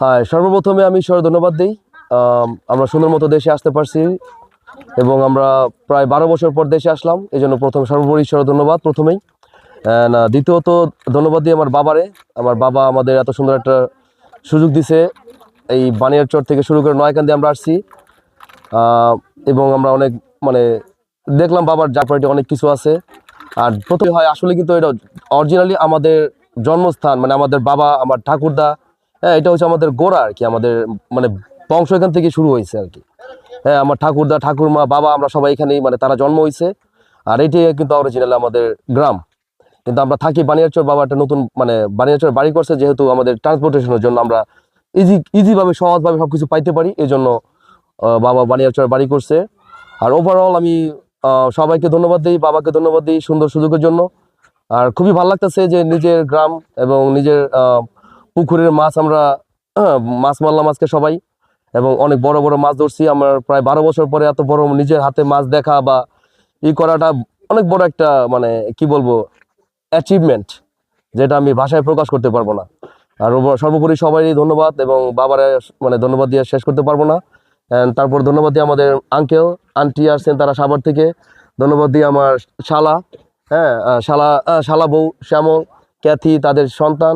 হ্যাঁ সর্বপ্রথমে আমি ঈশ্বরের ধন্যবাদ দিই। আমরা সুন্দর মতো দেশে আসতে পারছি এবং আমরা প্রায় বারো বছর পর দেশে আসলাম। এই জন্য প্রথম সর্বোপরি ঈশ্বরের ধন্যবাদ প্রথমেই। না দ্বিতীয়ত ধন্যবাদ দিই আমার বাবারে। আমার বাবা আমাদের এত সুন্দর একটা সুযোগ দিছে। এই বানিয়ার বানিয়ারচর থেকে শুরু করে নয়কান্দি আমরা আসছি। এবং আমরা অনেক মানে দেখলাম বাবার জাপানিতে অনেক কিছু আছে। আর প্রথমে হয়, আসলে কিন্তু এটা অরিজিনালি আমাদের জন্মস্থান মানে আমাদের বাবা, আমার ঠাকুরদা হ্যাঁ এটা হচ্ছে আমাদের গোড়া আর কি, আমাদের মানে বংশ এখান থেকে শুরু হয়েছে আর কি। হ্যাঁ আমার ঠাকুরদা, ঠাকুরমা, বাবা, আমরা সবাই এখানেই মানে তারা জন্ম হয়েছে। আর এটাই কিন্তু অরিজিনাল আমাদের গ্রাম। কিন্তু আমরা থাকি বানিয়ারচর বাবা একটা নতুন মানে বানিয়ারচর বাড়ি করছে, যেহেতু আমাদের ট্রান্সপোর্টেশনের জন্য আমরা ইজি ইজিভাবে সহজভাবে সব কিছু পাইতে পারি এই জন্য বাবা বানিয়ারচর বাড়ি করছে। আর ওভারঅল আমি সবাইকে ধন্যবাদ দিই, বাবাকে ধন্যবাদ দিই সুন্দর সুযোগের জন্য। আর খুবই ভালো লাগতেছে যে নিজের গ্রাম এবং নিজের পুকুরের মাছ আমরা মাছ মারলাম আজকে সবাই। এবং অনেক বড় বড় মাছ ধরছি। আমার প্রায় বারো বছর পরে এত বড় নিজের হাতে মাছ দেখা বা ই করাটা অনেক বড় একটা মানে কি বলব অ্যাচিভমেন্ট যেটা আমি ভাষায় প্রকাশ করতে পারব না। আর সর্বোপরি সবারই ধন্যবাদ এবং বাবারে মানে ধন্যবাদ দিয়ে শেষ করতে পারব না। তারপর ধন্যবাদ দিয়ে আমাদের আঙ্কেল আন্টি আসছেন তারা সাভার থেকে। ধন্যবাদ দিয়ে আমার শালা হ্যাঁ শালা শালা বউ, শ্যামল, ক্যাথি, তাদের সন্তান।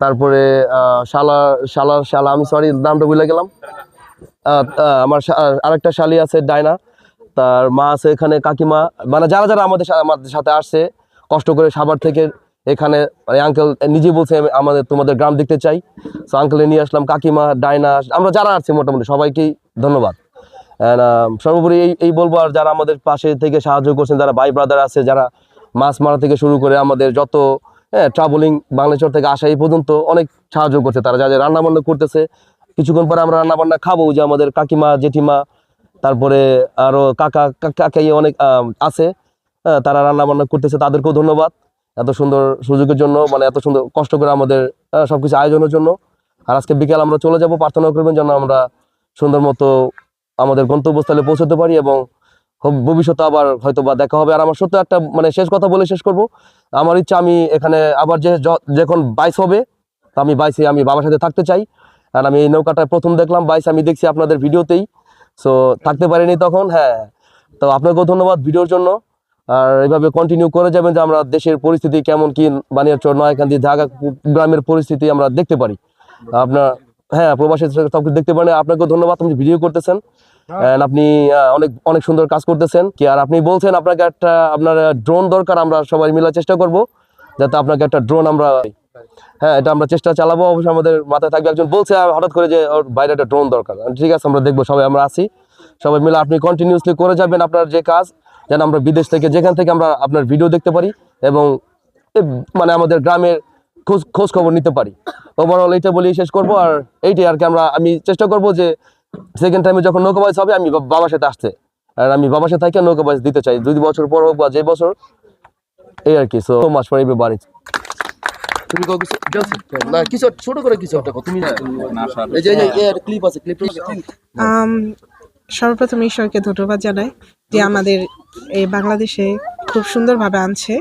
তারপরে শালা শালা শালা, আমি সরি নামটা ভুলে গেলাম। আমার আরেকটা শালি আছে, ডায়না। তার মা আছে এখানে, কাকিমা। মানে যারা যারা আমাদের আমাদের সাথে আসছে, কষ্ট করে সাভার থেকে এখানে মানে আঙ্কেল নিজে বলছে আমাদের, তোমাদের গ্রাম দেখতে চাই। তো আঙ্কেলে নিয়ে আসলাম, কাকিমা, ডায়না, আমরা যারা আছি মোটামুটি, সবাইকেই ধন্যবাদ। সর্বোপরি এই এই বলব, আর যারা আমাদের পাশে থেকে সাহায্য করছেন, যারা ভাই ব্রাদার আছে, যারা মাছ মারা থেকে শুরু করে আমাদের যত হ্যাঁ ট্রাভেলিং বাংলাদেশ থেকে আসা এই পর্যন্ত অনেক সাহায্য করছে তারা। যাদের রান্না বান্না করতেছে কিছুক্ষণ পরে আমরা রান্না বান্না খাব যে আমাদের কাকিমা জেঠিমা তারপরে আরও কাকা কাকাই অনেক আছে। হ্যাঁ, তারা রান্না বান্না করতেছে তাদেরকেও ধন্যবাদ এত সুন্দর সুযোগের জন্য মানে এত সুন্দর কষ্ট করে আমাদের আহ, সবকিছু আয়োজনের জন্য। আর আজকে বিকেল আমরা চলে যাব প্রার্থনা করবেন যেন আমরা সুন্দর মতো আমাদের গন্তব্যস্থলে পৌঁছতে পারি এবং ভবিষ্যতে আবার হয়তো বা দেখা হবে। আর আমার সত্য একটা মানে শেষ কথা বলে শেষ করব। আমার ইচ্ছা আমি এখানে আবার যে যখন বাইশ হবে আমি বাইশে আমি বাবার সাথে থাকতে চাই। আর আমি এই নৌকাটা প্রথম দেখলাম, বাইশ আমি দেখছি আপনাদের ভিডিওতেই। সো থাকতে পারিনি তখন হ্যাঁ। তো আপনাকেও ধন্যবাদ ভিডিওর জন্য। আর এইভাবে কন্টিনিউ করে যাবেন যে আমরা দেশের পরিস্থিতি কেমন, কি বানিয়াচর নয়াকান্দি ঢাকা গ্রামের পরিস্থিতি আমরা দেখতে পারি। আপনার হ্যাঁ প্রবাসী সব দেখতে পারেন। আপনাকেও ধন্যবাদ, আপনি ভিডিও করতেছেন। আপনি অনেক অনেক সুন্দর কাজ করতেছেন। কি, আর আপনি বলছেন আপনাকে একটা, আপনার ড্রোন দরকার, আমরা সবাই মিলে চেষ্টা করব, যাতে আপনাকে একটা ড্রোন আমরা হ্যাঁ এটা আমরা চেষ্টা চালাবো। অবশ্যই আমাদের মাথায় থাকবে একজন বলছে হঠাৎ করে যে ওর বাইরে একটা ড্রোন দরকার। ঠিক আছে, আমরা দেখব, সবাই আমরা আছি। সবাই মিলে আপনি কন্টিনিউসলি করে যাবেন আপনার যে কাজ, যেন আমরা বিদেশ থেকে, যেখান থেকে আমরা আপনার ভিডিও দেখতে পারি এবং মানে আমাদের গ্রামের খোঁজ খোঁজ খবর নিতে পারি। ওভারঅল এইটা বলেই শেষ করব, আর এইটাই আর কি আমরা, আমি চেষ্টা করব যে সেকেন্ড টাইমে যখন নৌকা বাইস হবে আমি বাবার সাথে আসতে আর আমি বাবার সাথে থেকে নৌকা বাইস দিতে চাই। দুই বছর পর হোক বা যে বছর এই আর কি। সো মাস ফর এভরিবডি তুমি কও কিছু? না কিছু ছোট করে কিছু একটা তুমি না এই যে এই ক্লিপ আছে ক্লিপ সর্বপ্রথম ঈশ্বরকে ধন্যবাদ জানাই যে আমাদের এই বাংলাদেশে খুব সুন্দরভাবে আনছে।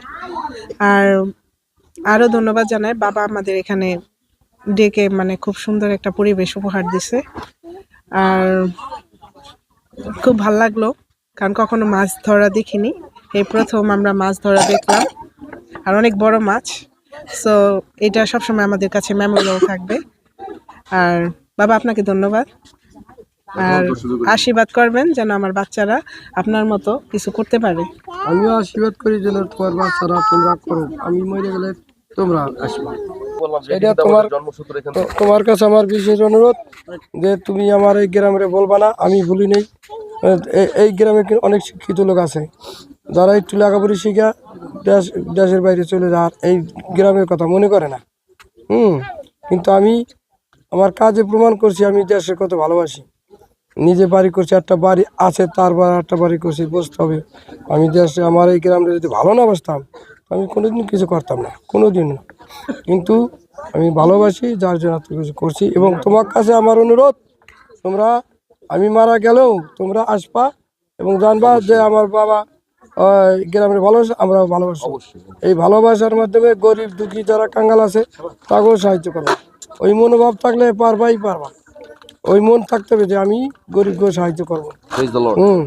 আর আরও ধন্যবাদ জানাই বাবা আমাদের এখানে ডেকে মানে খুব সুন্দর একটা পরিবেশ উপহার দিছে। আর খুব ভালো লাগল, কারণ কখনো মাছ ধরা দেখিনি। এই প্রথম আমরা মাছ ধরা দেখলাম, আর অনেক বড় মাছ। সো এটা সবসময় আমাদের কাছে মেমোরিয়াল থাকবে। আর বাবা, আপনাকে ধন্যবাদ। আর আশীর্বাদ করবেন যেন আমার বাচ্চারা আপনার মতো কিছু করতে পারে। আমিও আশীর্বাদ করি যেন তোমার বাচ্চারা তোমরা করো আমি মরে গেলে তোমরা আসবে। এটা তোমার- তোমার কাছে আমার বিশেষ অনুরোধ যে তুমি আমার এই গ্রামের বলবা না আমি ভুলি নেই। এই গ্রামে অনেক শিক্ষিত লোক আছে। যারা একটু লেখাপড়ি শিখা দেশ দেশের বাইরে চলে যাওয়ার এই গ্রামের কথা মনে করে না। হুম কিন্তু আমি আমার কাজে প্রমাণ করছি আমি দেশের কত ভালোবাসি। নিজে বাড়ি করছি একটা বাড়ি আছে তারপর একটা বাড়ি করছি বসতে হবে। আমি দেশে আমার এই গ্রামে যদি ভালো না বসতাম আমি কোনোদিন কিছু করতাম না কোনোদিন। না কিন্তু আমি ভালোবাসি যার জন্য এত কিছু করছি এবং তোমার কাছে আমার অনুরোধ তোমরা আমি মারা গেলেও তোমরা আসবা এবং জানবা যে আমার বাবা গ্রামের ভালোবাসা আমরা ভালোবাসি। এই ভালোবাসার মাধ্যমে গরিব দুঃখী যারা কাঙ্গাল আছে তাকেও সাহায্য করো। ওই মনোভাব থাকলে পারবাই পারবা। ওই মন থাকতে হবে যে আমি গরিবকে সাহায্য করব। হুম।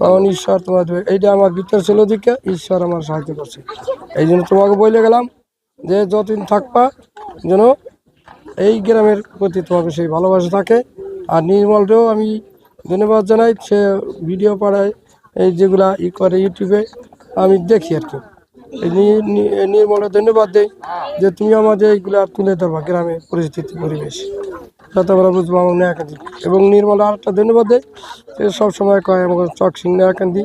তখন ঈশ্বর তোমার এইটা আমার ভিতর ছিল দিকে, ঈশ্বর আমার সাহায্য করছে। এই জন্য তোমাকে বলে গেলাম যে যতদিন থাকবা যেন এই গ্রামের প্রতি তোমাকে সেই ভালোবাসা থাকে। আর নির্মলকেও আমি ধন্যবাদ জানাই, সে ভিডিও পাড়ায় এই যেগুলা ই করে ইউটিউবে, আমি দেখি আর কি। নির্মলের ধন্যবাদ দেই যে তুমি আমাদের এইগুলা তুলে ধরবা গ্রামের পরিস্থিতি, পরিবেশ। যাতে আমরা বুঝব আমার নয়াকান্দি এবং নির্মলা আরেকটা ধন্যবাদ দেয় সব সবসময় কয় আমার চকসিং নয়াকান্দি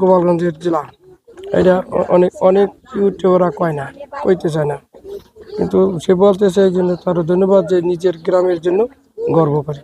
গোপালগঞ্জের জেলা। এটা অনেক অনেক ইউটিউবরা কয় না, কইতে চায় না। কিন্তু সে বলতেছে এই জন্য তার ধন্যবাদ যে নিজের গ্রামের জন্য গর্ব করে।